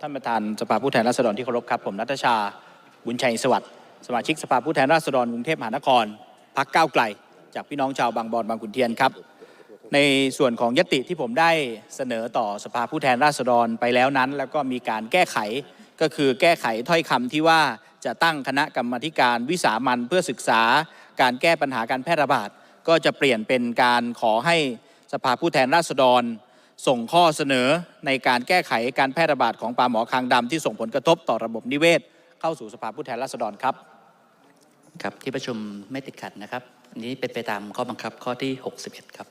ท่านประธานสภาผู้แทนราษฎรที่เคารพครับ ผมนัทชา บุญชัยสวัสดิ์สมาชิกสภาผู้แทนราษฎรกรุงเทพมหานครพักก้าวไกล จากพี่น้องชาวบางบอนบางขุนเทียนครับ ในส่วนของยติที่ผมได้เสนอต่อสภาผู้แทนราษฎรไปแล้วนั้น แล้วก็มีการแก้ไขก็คือแก้ไขถ้อยคำที่ว่าจะตั้งคณะกรรมธิการวิสามันเพื่อศึกษา การแก้ปัญหาการแพร่ระบาดก็จะเปลี่ยนเป็นการขอให้สภาผู้แทนราษฎร ส่งข้อเสนอในการแก้ไขการแพร่ระบาดของปลาหมอคางดำที่ส่งผลกระทบต่อระบบนิเวศ เข้าสู่สภาผู้แทนราษฎรครับ ครับที่ประชุมไม่ติดขัดนะครับ อันนี้เป็นไปตามข้อบังคับข้อที่ 61 ครับ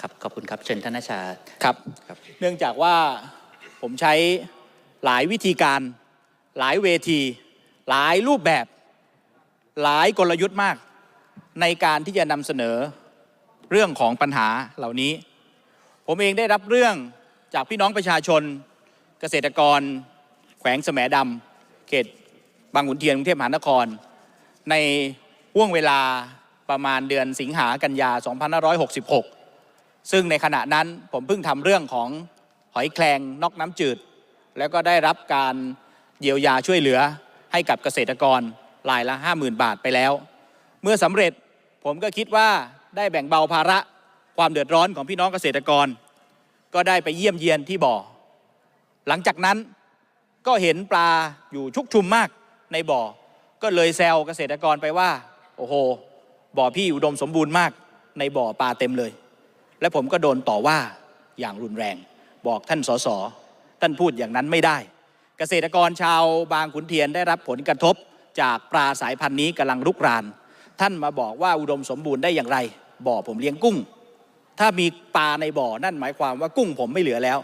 ครับขอบคุณครับเชิญท่านนาชาครับครับ เนื่องจากว่าผมใช้หลายวิธีการ หลายเวที หลายรูปแบบ หลายกลยุทธ์มาก ในการที่จะนำเสนอเรื่องของปัญหาเหล่านี้ ผมเองได้รับเรื่องจากพี่น้องประชาชน เกษตรกร แขวงแสมดำเขตบางขุนเทียนกรุงเทพมหานคร ในห่วงเวลาประมาณเดือนสิงหากันยา 2566 ซึ่งในขณะนั้นผมเพิ่งทำเรื่องของหอยแครงนอกน้ำจืด แล้วก็ได้รับการเยียวยาช่วยเหลือให้กับเกษตรกรรายละ 50,000 บาทไปแล้ว เมื่อสำเร็จผมก็คิดว่าได้แบ่งเบาภาระ ความเดือดร้อนของพี่น้องเกษตรกร ก็ได้ไปเยี่ยมเยียนที่บ่อ หลังจากนั้นก็เห็นปลาอยู่ชุกชุมมากในบ่อ ก็เลยแซวเกษตรกรไปว่า โอ้โห บ่อพี่อุดมสมบูรณ์มาก ในบ่อปลาเต็มเลย และผมก็โดนต่อว่าอย่างรุนแรง บอกท่านสสท่านพูดอย่างนั้นไม่ได้ เกษตรกรชาวบางขุนเทียนได้รับผลกระทบจากปลาสายพันธุ์นี้กำลังรุกราน ท่านมาบอกว่าอุดมสมบูรณ์ได้อย่างไร บ่อผมเลี้ยงกุ้ง ถ้ามีปลาในบ่อนั่นหมายความว่ากุ้งผมไม่เหลือแล้ว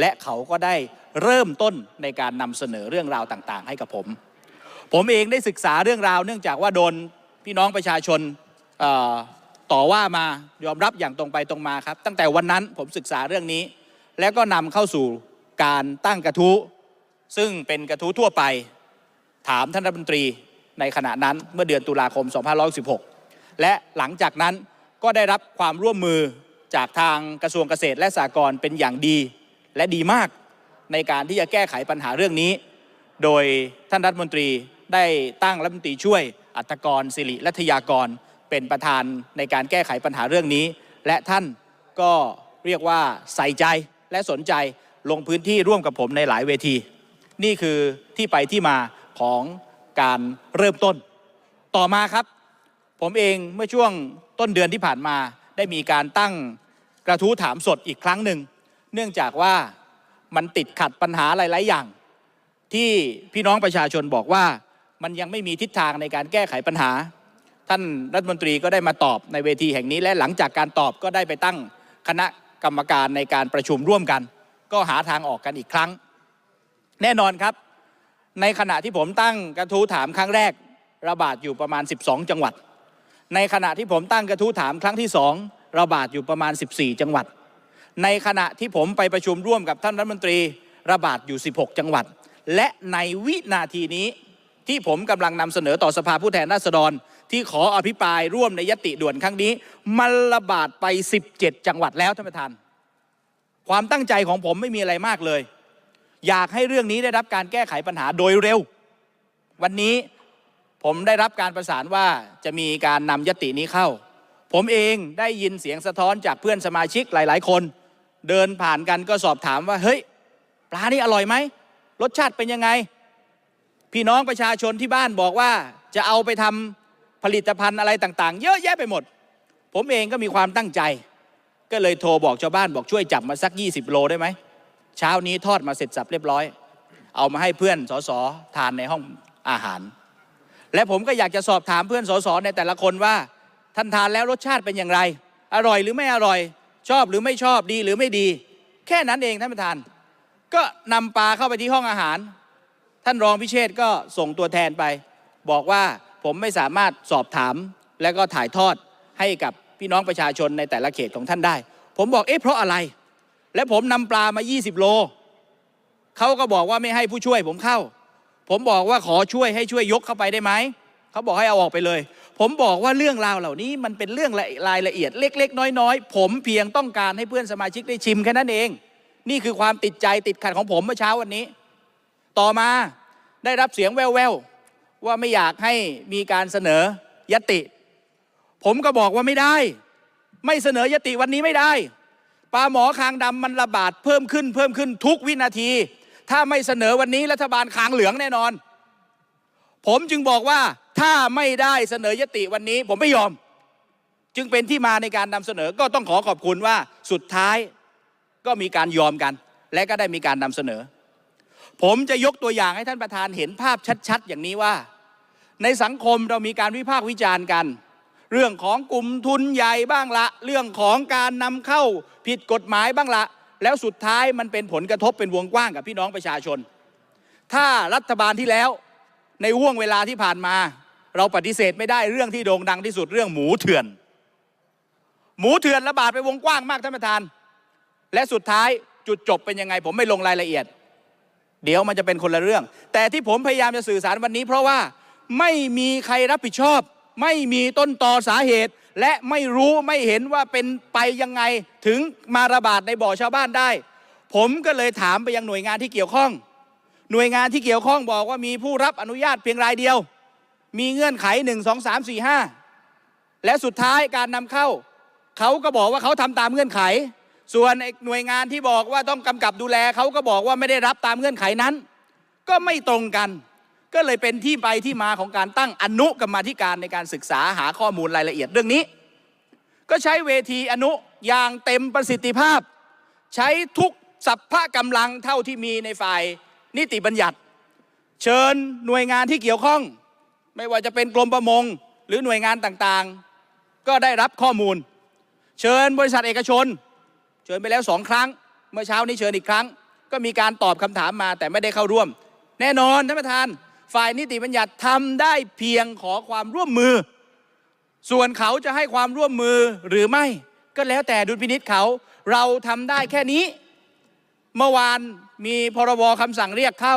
และเขาก็ได้เริ่มต้นในการนำเสนอเรื่องราวต่างๆ ให้กับผม ผมเองได้ศึกษาเรื่องราว เนื่องจากว่าโดนพี่น้องประชาชนต่อว่ามายอมรับอย่างตรงไปตรงมาครับ ตั้งแต่วันนั้นผมศึกษาเรื่องนี้ แล้วก็นำเข้าสู่การตั้งกระทู้ซึ่งเป็นกระทู้ทั่วไป ถามท่านรัฐมนตรีในขณะนั้นเมื่อเดือนตุลาคม 2516 และหลังจากนั้น ก็ได้รับความร่วมมือจากทางกระทรวงเกษตรและสหกรณ์เป็นอย่างดีและดีมากในการที่จะแก้ไขปัญหาเรื่องนี้ โดยท่านรัฐมนตรีได้ตั้งรัฐมนตรีช่วยอัตกรสิริรัตยากร เป็นประธานในการแก้ไขปัญหาเรื่องนี้ และท่านก็เรียกว่าใส่ใจและสนใจลงพื้นที่ร่วมกับผมในหลายเวที นี่คือที่ไปที่มาของการเริ่มต้น ต่อมาครับ ผมเองเมื่อช่วง ต้นเดือนที่ผ่านมาได้มีการตั้งกระทู้ถามสดอีกครั้งหนึ่ง เนื่องจากว่ามันติดขัดปัญหาหลาย ๆ อย่าง ที่พี่น้องประชาชนบอกว่ามันยังไม่มีทิศทางในการแก้ไขปัญหา ท่านรัฐมนตรีก็ได้มาตอบในเวทีแห่งนี้ และหลังจากการตอบก็ได้ไปตั้งคณะกรรมการในการประชุมร่วมกัน ก็หาทางออกกันอีกครั้ง แน่นอนครับ ในขณะที่ผมตั้งกระทู้ถามครั้งแรกระบาดอยู่ประมาณ 12 จังหวัด ในขณะที่ผมตั้งกระทู้ถามครั้งที่สองระบาดอยู่ประมาณ 14 จังหวัด ในขณะที่ผมไปประชุมร่วมกับท่านรัฐมนตรีระบาดอยู่ 16 จังหวัด และในวินาทีนี้ที่ผมกำลังนำเสนอต่อสภาผู้แทนราษฎร ที่ขออภิปรายร่วมในยติด่วนครั้งนี้ มันระบาดไป 17 จังหวัดแล้วท่านประธาน ความตั้งใจของผมไม่มีอะไรมากเลย อยากให้เรื่องนี้ได้รับการแก้ไขปัญหาโดยเร็ว วันนี้ ผมได้รับการประสานว่าจะมีการนำยตินี้เข้า ผมเองได้ยินเสียงสะท้อนจากเพื่อนสมาชิกหลาย ๆ คน เดินผ่านกันก็สอบถามว่าเฮ้ยปลานี่อร่อยไหมรสชาติเป็นยังไง พี่น้องประชาชนที่บ้านบอกว่าจะเอาไปทำผลิตภัณฑ์อะไรต่าง ๆ เยอะแยะไปหมด ผมเองก็มีความตั้งใจ ก็เลยโทรบอกชาวบ้านบอกช่วยจับมาสัก 20 โลได้ไหมเช้านี้ทอดมาเสร็จสับเรียบร้อย เอามาให้เพื่อนสสทานในห้องอาหาร และผมก็อยากจะสอบถามเพื่อนสสในแต่ละคนว่าท่านทานแล้วรสชาติเป็นอย่างไร อร่อยหรือไม่อร่อย ชอบหรือไม่ชอบดีหรือไม่ดี แค่นั้นเองท่านประธาน ก็นำปลาเข้าไปที่ห้องอาหาร ท่านรองพิเชษก็ส่งตัวแทนไป บอกว่าผมไม่สามารถสอบถามและก็ถ่ายทอดให้กับพี่น้องประชาชนในแต่ละเขตของท่านได้ ผมบอกเอ๊ะเพราะอะไร และผมนำปลามา 20 โลเขาก็บอกว่าไม่ให้ผู้ช่วยผมเข้า ผมบอกว่าขอช่วยให้ช่วยยกเข้าไปได้ไหม เขาบอกให้เอาออกไปเลย ผมบอกว่าเรื่องราวเหล่านี้มันเป็นเรื่องรายละเอียดเล็ก ๆ น้อยๆ ผมเพียงต้องการให้เพื่อนสมาชิกได้ชิมแค่นั้นเอง นี่คือความติดใจติดขัดของผมเมื่อเช้าวันนี้ ต่อมาได้รับเสียงแว่วๆว่าไม่อยากให้มีการเสนอยติ ผมก็บอกว่าไม่ได้ ไม่เสนอยติวันนี้ไม่ได้ปลาหมอคางดำมันระบาดเพิ่มขึ้นเพิ่มขึ้นทุกวินาที ถ้าไม่เสนอวันนี้รัฐบาลคางเหลืองแน่นอน ผมจึงบอกว่าถ้าไม่ได้เสนอยติวันนี้ ผมไม่ยอม จึงเป็นที่มาในการนำเสนอก็ต้องขอขอบคุณว่าสุดท้ายก็มีการยอมกัน และก็ได้มีการนำเสนอ ผมจะยกตัวอย่างให้ท่านประธานเห็นภาพชัดๆ อย่างนี้ว่า ในสังคมเรามีการวิพากษ์วิจารณ์กัน เรื่องของกลุ่มทุนใหญ่บ้างละ เรื่องของการนำเข้าผิดกฎหมายบ้างละ แล้วสุดท้ายมันเป็นผลกระทบเป็นวงกว้างกับพี่น้องประชาชน ถ้ารัฐบาลที่แล้วในห่วงเวลาที่ผ่านมา เราปฏิเสธไม่ได้เรื่องที่โด่งดังที่สุดเรื่องหมูเถื่อน หมูเถื่อนระบาดไปวงกว้างมากท่านประธาน และสุดท้ายจุดจบเป็นยังไง ผมไม่ลงรายละเอียด เดี๋ยวมันจะเป็นคนละเรื่อง แต่ที่ผมพยายามจะสื่อสารวันนี้ เพราะว่าไม่มีใครรับผิดชอบ ไม่มีต้นตอสาเหตุ และไม่รู้ไม่เห็นว่าเป็นไปยังไงถึงมาระบาดในบ่อชาวบ้านได้ ผมก็เลยถามไปยังหน่วยงานที่เกี่ยวข้อง หน่วยงานที่เกี่ยวข้องบอกว่ามีผู้รับอนุญาตเพียงรายเดียว มีเงื่อนไขหนึ่งสองสามสี่ห้าและสุดท้ายการนำเข้า เขาก็บอกว่าเขาทำตามเงื่อนไข ส่วนหน่วยงานที่บอกว่าต้องกำกับดูแลเขาก็บอกว่าไม่ได้รับตามเงื่อนไขนั้น ก็ไม่ตรงกัน ก็เลยเป็นที่ไปที่มาของการตั้งอนุกรรมาธิการในการศึกษาหาข้อมูลรายละเอียดเรื่องนี้ ก็ใช้เวทีอนุอย่างเต็มประสิทธิภาพ ใช้ทุกสัพพะกำลังเท่าที่มีในฝ่ายนิติบัญญัติ เชิญหน่วยงานที่เกี่ยวข้อง ไม่ว่าจะเป็นกรมประมง หรือหน่วยงานต่างๆ ก็ได้รับข้อมูล เชิญบริษัทเอกชน เชิญไปแล้วสองครั้ง เมื่อเช้านี้เชิญอีกครั้ง ก็มีการตอบคำถามมาแต่ไม่ได้เข้าร่วม แน่นอนท่านประธาน ฝ่ายนิติบัญญัติทำได้เพียงขอความร่วมมือ ส่วนเขาจะให้ความร่วมมือหรือไม่ก็แล้วแต่ดุลพินิษเขาเราทำได้แค่นี้ เมื่อวานมีพรบคำสั่งเรียกเข้า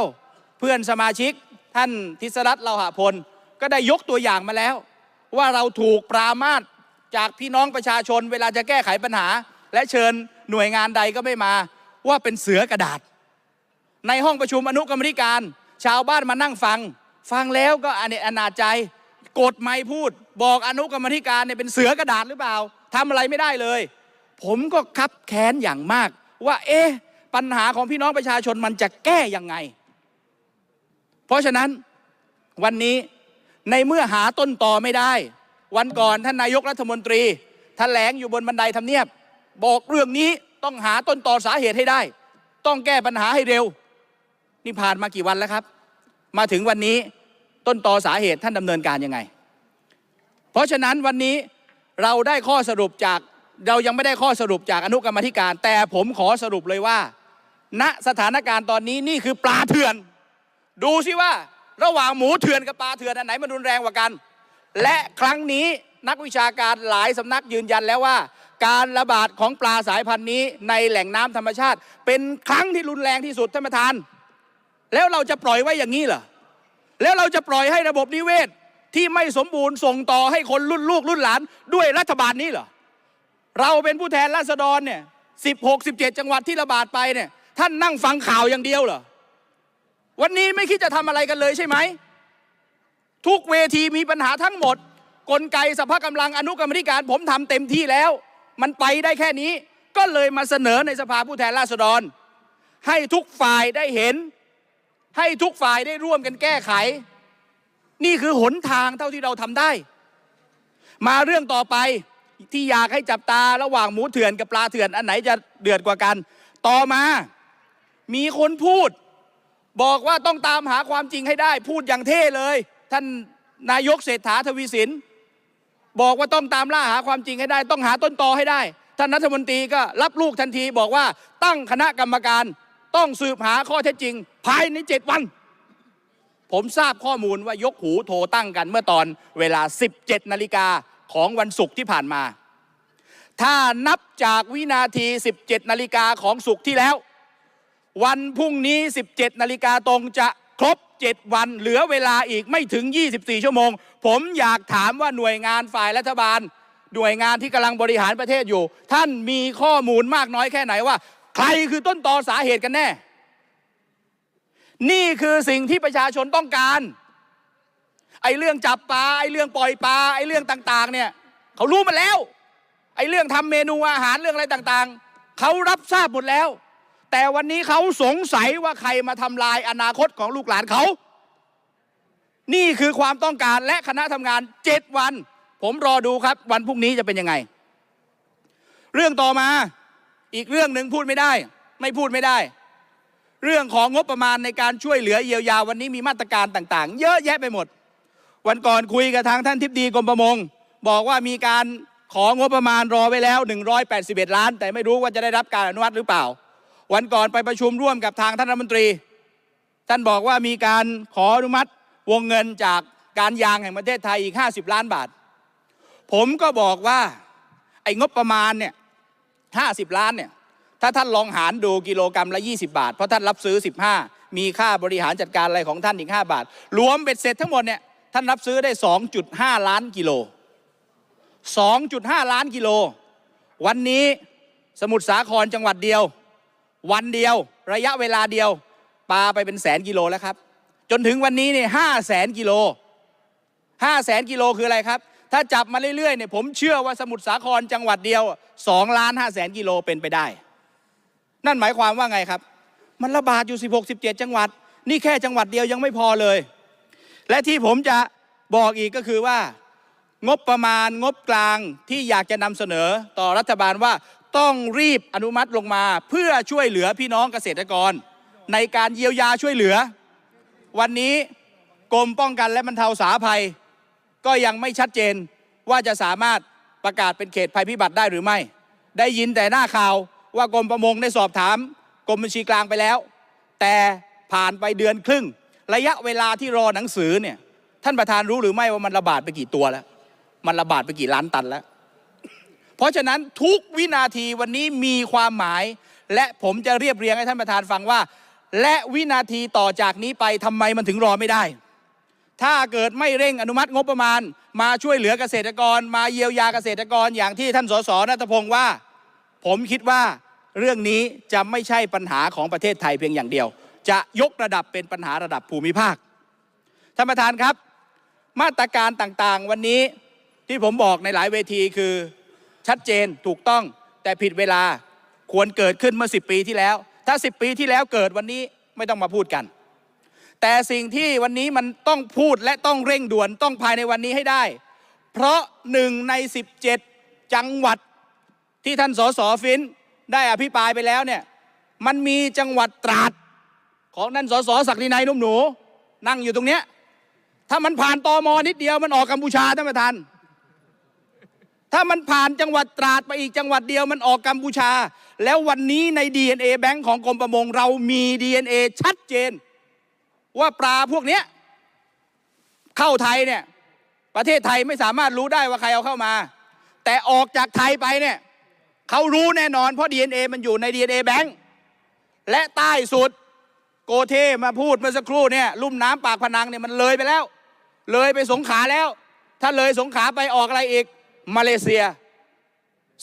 เพื่อนสมาชิกท่านทิศรัตน์เราหะพล ก็ได้ยกตัวอย่างมาแล้ว ว่าเราถูกปรามาสจากพี่น้องประชาชน เวลาจะแก้ไขปัญหา และเชิญหน่วยงานใดก็ไม่มา ว่าเป็นเสือกระดาษ ในห้องประชุมอนุกรรมธิการ ชาวบ้านมานั่งฟัง ฟังแล้วก็อเนจอนาจใจกดไม้พูด บอกอนุกรรมธิการเนี่ยเป็นเสือกระดาษหรือเปล่าทำอะไรไม่ได้เลย ผมก็คับแค้นอย่างมาก ว่าเอ๊ะปัญหาของพี่น้องประชาชนมันจะแก้ยังไง เพราะฉะนั้นวันนี้ในเมื่อหาต้นต่อไม่ได้ วันก่อนท่านนายกรัฐมนตรีแถลงอยู่บนบันไดทำเนียบ บอกเรื่องนี้ต้องหาต้นต่อสาเหตุให้ได้ ต้องแก้ปัญหาให้เร็ว นี่ผ่านมากี่วันแล้วครับ มาถึงวันนี้ต้นต่อสาเหตุท่านดำเนินการยังไง เพราะฉะนั้นวันนี้เราได้ข้อสรุปจากเรายังไม่ได้ข้อสรุปจากอนุกรรมธิการ แต่ผมขอสรุปเลยว่า ณสถานการณ์ตอนนี้นี่คือปลาเถื่อน ดูสิว่าระหว่างหมูเถื่อนกับปลาเถื่อนอันไหนมันรุนแรงกว่ากัน และครั้งนี้นักวิชาการหลายสำนักยืนยันแล้วว่า การระบาดของปลาสายพันธุ์นี้ในแหล่งน้ำธรรมชาติ เป็นครั้งที่รุนแรงที่สุดท่านประธาน แล้วเราจะปล่อยไว้อย่างนี้เหรอแล้วเราจะปล่อยให้ระบบนิเวศที่ไม่สมบูรณ์ส่งต่อให้คนรุ่นลูกรุ่นหลานด้วยรัฐบาลนี้เหรอเราเป็นผู้แทนราษฎรเนี่ยสิบหกสิบเจ็ดจังหวัดที่ระบาดไปเนี่ย ท่านนั่งฟังข่าวอย่างเดียวเหรอวันนี้ไม่คิดจะทำอะไรกันเลยใช่ไหมทุกเวทีมีปัญหาทั้งหมด กลไกสภาพกำลังอนุกรรมธิการ ผมทำเต็มที่แล้ว มันไปได้แค่นี้ ก็เลยมาเสนอในสภาผู้แทนราษฎร ให้ทุกฝ่ายได้เห็น ให้ทุกฝ่ายได้ร่วมกันแก้ไข นี่คือหนทางเท่าที่เราทำได้ มาเรื่องต่อไปที่อยากให้จับตาระหว่างหมูเถื่อนกับปลาเถื่อนอันไหนจะเดือดกว่ากัน ต่อมา มีคนพูด บอกว่าต้องตามหาความจริงให้ได้ พูดอย่างเท่เลย ท่านนายกเศรษฐาทวีสิน บอกว่าต้องตามล่าหาความจริงให้ได้ ต้องหาต้นตอให้ได้ ท่านรัฐมนตรีก็รับลูกทันทีบอกว่าตั้งคณะกรรมการ ต้องสืบหาข้อเท็จจริง ภายในเจ็ดวัน ผมทราบข้อมูลว่ายกหูโทรตั้งกันเมื่อตอนเวลา 17 นาฬิกาของวันศุกร์ที่ผ่านมา ถ้านับจากวินาที 17 นาฬิกาของศุกร์ที่แล้ว วันพรุ่งนี้ 17 นาฬิกาตรงจะครบ 7 วัน เหลือเวลาอีกไม่ถึง 24 ชั่วโมง ผมอยากถามว่าหน่วยงานฝ่ายรัฐบาลหน่วยงานที่กำลังบริหารประเทศอยู่ ท่านมีข้อมูลมากน้อยแค่ไหนว่า ใครคือต้นตอสาเหตุกันแน่ นี่คือสิ่งที่ประชาชนต้องการ ไอ้เรื่องจับปลาไอ้เรื่องปล่อยปลาไอ้เรื่องต่าง ๆ เนี่ยเขารู้มาแล้ว ไอ้เรื่องทำเมนูอาหารเรื่องอะไรต่างๆเขารับทราบหมดแล้ว แต่วันนี้เขาสงสัยว่าใครมาทำลายอนาคตของลูกหลานเขา นี่คือความต้องการและคณะทำงานเจ็ดวัน ผมรอดูครับ วันพรุ่งนี้จะเป็นยังไง เรื่องต่อมา อีกเรื่องหนึ่งพูดไม่ได้ ไม่พูดไม่ได้ เรื่องของงบประมาณในการช่วยเหลือเยียวยาวันนี้มีมาตรการต่างๆ เยอะแยะไปหมด วันก่อนคุยกับทางท่านทิพดีกรมประมง บอกว่ามีการของบประมาณรอไว้แล้ว 181 ล้าน แต่ไม่รู้ว่าจะได้รับการอนุมัติหรือเปล่า วันก่อนไปประชุมร่วมกับทางท่านรัฐมนตรี ท่านบอกว่ามีการขออนุมัติวงเงินจากการยางแห่งประเทศไทยอีก 50 ล้านบาท ผมก็บอกว่าไอ้งบประมาณเนี่ย 50 ล้านเนี่ยถ้าท่านลองหารดูกิโลกรรัมละ 20 บาท เพราะท่านรับซื้อ 15 มีค่าบริหารจัดการอะไรของท่านอีก 5 บาท รวมเบ็ดเสร็จทั้งหมดเนี่ยท่านรับซื้อได้ 2.5 ล้านกิโล 2.5 ล้านกิโล วันนี้สมุทรสาครจังหวัดเดียว วันเดียวระยะเวลาเดียวปลาไปเป็นแสนกิโลแล้วครับ จนถึงวันนี้เนี่ยห้าแสนกิโลห้าแสนกิโลคืออะไรครับ ถ้าจับมาเรื่อยๆเนี่ยผมเชื่อว่าสมุทรสาครจังหวัดเดียวสองล้านห้าแสนกิโลเป็นไปได้ นั่นหมายความว่าไงครับ มันระบาดอยู่ 16 17 จังหวัด นี่แค่จังหวัดเดียวยังไม่พอเลย และที่ผมจะบอกอีกก็คือว่า งบประมาณงบกลางที่อยากจะนำเสนอต่อรัฐบาลว่าต้องรีบอนุมัติลงมา เพื่อช่วยเหลือพี่น้องเกษตรกร ในการเยียวยาช่วยเหลือ วันนี้กรมป้องกันและบรรเทาสาภัย ก็ยังไม่ชัดเจนว่าจะสามารถประกาศเป็นเขตภัยพิบัติได้หรือไม่ ได้ยินแต่หน้าข่าวว่ากรมประมงได้สอบถามกรมบัญชีกลางไปแล้ว แต่ผ่านไปเดือนครึ่ง ระยะเวลาที่รอหนังสือเนี่ยท่านประธานรู้หรือไม่ว่ามันระบาดไปกี่ตัวแล้ว มันระบาดไปกี่ล้านตันแล้ว เพราะฉะนั้นทุกวินาทีวันนี้มีความหมาย และผมจะเรียบเรียงให้ท่านประธานฟังว่า และวินาทีต่อจากนี้ไปทำไมมันถึงรอไม่ได้ ถ้าเกิดไม่เร่งอนุมัติงบประมาณ มาช่วยเหลือเกษตรกร มาเยียวยาเกษตรกรอย่างที่ท่านสสนัทพงศ์ว่า ผมคิดว่าเรื่องนี้จะไม่ใช่ปัญหาของประเทศไทยเพียงอย่างเดียว จะยกระดับเป็นปัญหาระดับภูมิภาคท่านประธานครับ มาตรการต่างๆ วันนี้ที่ผมบอกในหลายเวทีคือชัดเจนถูกต้องแต่ผิดเวลาควรเกิดขึ้นเมื่อ 10 ปีที่แล้ว ถ้า 10 ปีที่แล้วเกิดวันนี้ไม่ต้องมาพูดกัน แต่สิ่งที่วันนี้มันต้องพูดและต้องเร่งด่วนต้องภายในวันนี้ให้ได้ เพราะหนึ่งใน 17 จังหวัดที่ท่านสสฟินได้อภิปรายไปแล้วเนี่ยมันมีจังหวัดตราดของท่านสสศักดินัยนุ่มหนู นั่งอยู่ตรงเนี้ยถ้ามันผ่านตอมอนิดเดียวมันออกกัมพูชาท่านประธานถ้ามันผ่านจังหวัดตราดไปอีกจังหวัดเดียวมันออกกัมพูชา แล้ววันนี้ใน DNA แบงค์ของกรมประมงเรามี DNA ชัดเจน ว่าปลาพวกเนี้ยเข้าไทยเนี่ย ประเทศไทยไม่สามารถรู้ได้ว่าใครเอาเข้ามา แต่ออกจากไทยไปเนี่ยเขารู้แน่นอนเพราะ DNA มันอยู่ใน DNA แบงค์และใต้สุดโกเทมาพูดเมื่อสักครู่เนี่ยลุ่มน้ำปากพนังเนี่ยมันเลยไปแล้ว เลยไปสงขาแล้ว ถ้าเลยสงขาไปออกอะไรอีก มาเลเซีย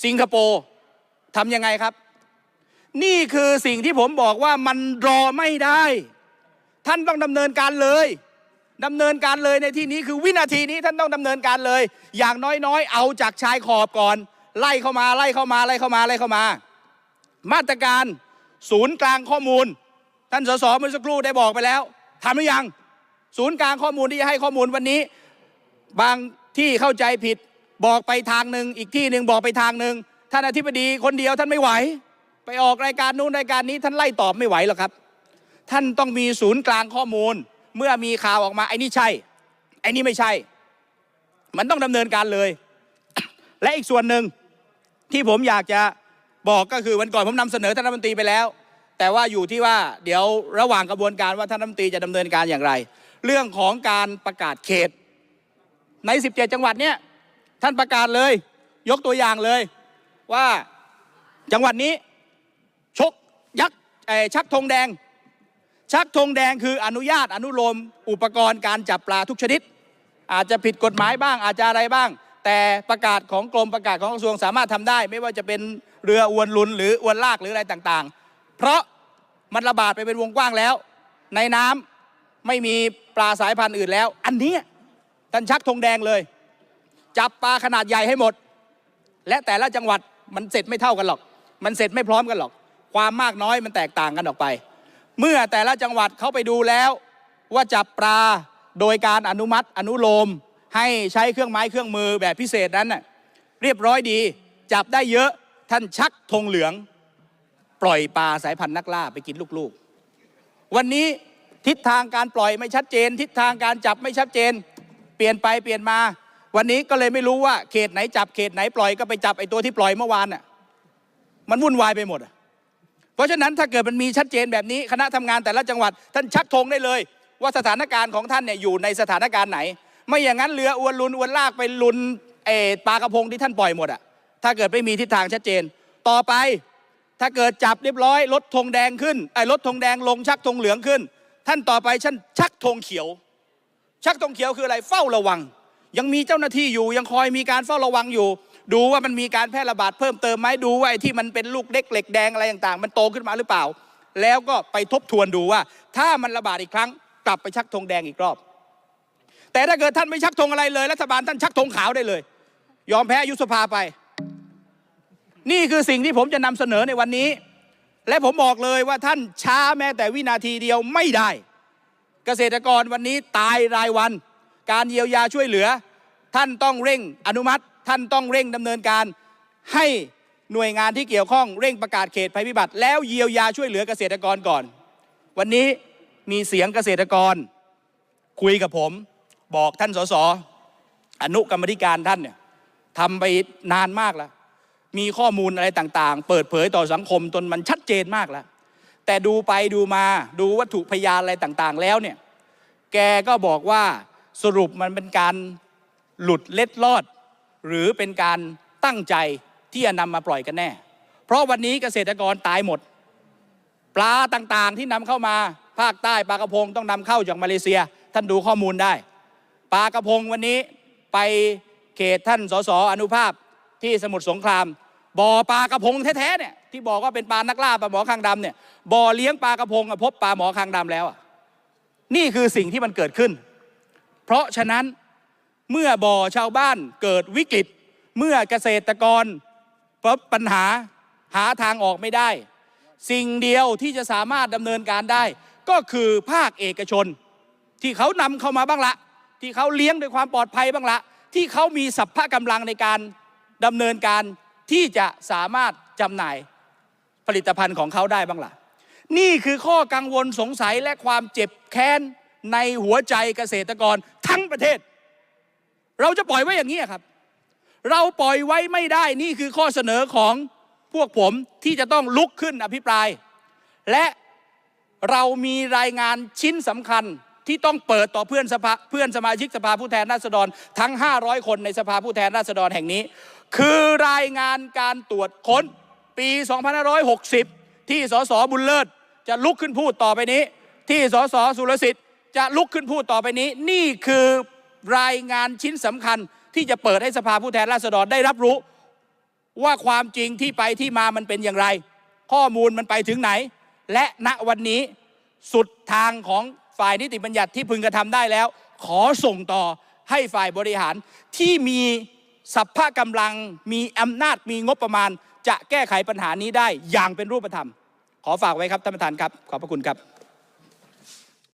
สิงคโปร์ทำยังไงครับ นี่คือสิ่งที่ผมบอกว่ามันรอไม่ได้ ท่านต้องดำเนินการเลยดำเนินการเลยในที่นี้คือวินาทีนี้ท่านต้องดำเนินการเลย อย่างน้อยๆ เอาจากชายขอบก่อน ไล่เข้ามาไล่เข้ามาไล่เข้ามาไล่เข้ามา มาตรการศูนย์กลางข้อมูล ท่านสสเมื่อสักครู่ได้บอกไปแล้วทำหรือยังศูนย์กลางข้อมูลที่จะให้ข้อมูลวันนี้ บางที่เข้าใจผิดบอกไปทางหนึ่งอีกที่หนึ่งบอกไปทางหนึ่งท่านอธิบดีคนเดียวท่านไม่ไหว ไปออกรายการนู้นรายการนี้ท่านไล่ตอบไม่ไหวหรอกครับ ท่านต้องมีศูนย์กลางข้อมูล เมื่อมีข่าวออกมาไอ้นี่ใช่ไอ้นี่ไม่ใช่ มันต้องดำเนินการเลย และอีกส่วนหนึ่งที่ผมอยากจะบอกก็คือวันก่อนผมนำเสนอท่านรัฐมนตรีไปแล้ว แต่ว่าอยู่ที่ว่าเดี๋ยวระหว่างกระบวนการว่าท่านรัฐมนตรีจะดำเนินการอย่างไร เรื่องของการประกาศเขต ใน 17 จังหวัดเนี่ยท่านประกาศเลย ยกตัวอย่างเลยว่าจังหวัดนี้ ชกยักษ์ชักธงแดง ชักธงแดงคืออนุญาตอนุโลมอุปกรณ์การจับปลาทุกชนิด อาจจะผิดกฎหมายบ้างอาจจะอะไรบ้าง แต่ประกาศของกรมประกาศของกระทรวงสามารถทำได้ ไม่ว่าจะเป็นเรืออวนลุนหรืออวนลากหรืออะไรต่างๆ เพราะมันระบาดไปเป็นวงกว้างแล้ว ในน้ำไม่มีปลาสายพันธุ์อื่นแล้ว อันนี้ท่านชักธงแดงเลย จับปลาขนาดใหญ่ให้หมด และแต่ละจังหวัดมันเสร็จไม่เท่ากันหรอก มันเสร็จไม่พร้อมกันหรอก ความมากน้อยมันแตกต่างกันออกไป เมื่อแต่ละจังหวัดเขาไปดูแล้ว ว่าจับปลาโดยการอนุมัติอนุโลม ให้ใช้เครื่องไม้เครื่องมือแบบพิเศษนั้นน่ะเรียบร้อยดี จับได้เยอะท่านชักธงเหลือง ปล่อยปลาสายพันธุ์นักล่าไปกินลูกๆ วันนี้ทิศทางการปล่อยไม่ชัดเจน ทิศทางการจับไม่ชัดเจน เปลี่ยนไปเปลี่ยนมา วันนี้ก็เลยไม่รู้ว่าเขตไหนจับเขตไหนปล่อยก็ไปจับไอ้ตัวที่ปล่อยเมื่อวานน่ะมันวุ่นวายไปหมดอะ เพราะฉะนั้นถ้าเกิดมันมีชัดเจนแบบนี้คณะทำงานแต่ละจังหวัด ท่านชักธงได้เลย ว่าสถานการณ์ของท่านเนี่ยอยู่ในสถานการณ์ไหน ไม่อย่างนั้นเรืออวนลุนอวนลากไปลุนเอปลากระพงที่ท่านปล่อยหมดอะถ้าเกิดไม่มีทิศทางชัดเจน ต่อไปถ้าเกิดจับเรียบร้อยลดธงแดงขึ้นไอ้ลดธงแดงลงชักธงเหลืองขึ้น ท่านต่อไปฉันชักธงเขียว ชักธงเขียวคืออะไรเฝ้าระวัง ยังมีเจ้าหน้าที่อยู่ยังคอยมีการเฝ้าระวังอยู่ ดูว่ามันมีการแพร่ระบาดเพิ่มเติมไหมดูว่าไอ้ที่มันเป็นลูกเด็กเหล็กแดงอะไรต่างๆ มันโตขึ้นมาหรือเปล่า แล้วก็ไปทบทวนดูว่า ถ้ามันระบาดอีกครั้ง กลับไปชักธงแดงอีกรอบ แต่ถ้าเกิดท่านไม่ชักธงอะไรเลยรัฐบาลท่านชักธงขาวได้เลย ยอมแพ้ยุสภาไป นี่คือสิ่งที่ผมจะนำเสนอในวันนี้ และผมบอกเลยว่าท่านช้าแม้แต่วินาทีเดียวไม่ได้ เกษตรกรวันนี้ตายรายวัน การเยียวยาช่วยเหลือ ท่านต้องเร่งอนุมัติ ท่านต้องเร่งดำเนินการให้หน่วยงานที่เกี่ยวข้องเร่งประกาศเขตภัยพิบัติ แล้วเยียวยาช่วยเหลือเกษตรกรก่อน วันนี้มีเสียงเกษตรกร คุยกับผม บอกท่านสสอนุกรรมธิการท่านเนี่ยทำไปนานมากแล้ว มีข้อมูลอะไรต่างๆ เปิดเผยต่อสังคมจนมันชัดเจนมากแล้ว แต่ดูไปดูมาดูวัตถุพยานอะไรต่างๆ แล้วเนี่ยแกก็บอกว่าสรุปมันเป็นการหลุดเล็ดลอด หรือเป็นการตั้งใจที่จะนำมาปล่อยกันแน่ เพราะวันนี้เกษตรกรตายหมด ปลาต่างๆที่นำเข้ามาภาคใต้ปลากระพงต้องนำเข้าจากมาเลเซีย ท่านดูข้อมูลได้ปลากระพงวันนี้ไปเขตท่านสสอนุภาพที่สมุทรสงครามบ่อปลากระพงแท้ๆเนี่ยที่บอกว่าเป็นปลานักล่าปลาหมอคางดำเนี่ยบ่อเลี้ยงปลากระพงพบปลาหมอคางดำแล้วนี่คือสิ่งที่มันเกิดขึ้น เพราะฉะนั้น เมื่อบ่อชาวบ้านเกิดวิกฤต เมื่อเกษตรกรพบปัญหาหาทางออกไม่ได้ สิ่งเดียวที่จะสามารถดำเนินการได้ ก็คือภาคเอกชน ที่เขานำเข้ามาบ้างละ ที่เขาเลี้ยงด้วยความปลอดภัยบ้างละ ที่เขามีสัพพะกำลังในการดำเนินการที่จะสามารถจำหน่ายผลิตภัณฑ์ของเขาได้บ้างละนี่คือข้อกังวลสงสัยและความเจ็บแค้นในหัวใจเกษตรกรทั้งประเทศ เราจะปล่อยไว้อย่างนี้ครับ เราปล่อยไว้ไม่ได้นี่คือข้อเสนอของพวกผมที่จะต้องลุกขึ้นอภิปราย และเรามีรายงานชิ้นสำคัญที่ต้องเปิดต่อเพื่อนสภาเพื่อนสมาชิกสภาผู้แทนราษฎรทั้ง 500 คนในสภาผู้แทนราษฎรแห่งนี้ คือรายงานการตรวจค้นปี 2560 ที่สสบุญเลิศจะลุกขึ้นพูดต่อไปนี้ ที่สสสุรสิทธิ์จะลุกขึ้นพูดต่อไปนี้ นี่คือ รายงานชิ้นสำคัญที่จะเปิดให้สภาผู้แทนราษฎรได้รับรู้ ว่าความจริงที่ไปที่มามันเป็นอย่างไร ข้อมูลมันไปถึงไหน และณวันนี้สุดทางของฝ่ายนิติบัญญัติที่พึงกระทำได้แล้ว ขอส่งต่อให้ฝ่ายบริหารที่มีสัพพะกำลังมีอำนาจมีงบประมาณ จะแก้ไขปัญหานี้ได้อย่างเป็นรูปธรรม ขอฝากไว้ครับท่านประธานครับ ขอบพระคุณครับ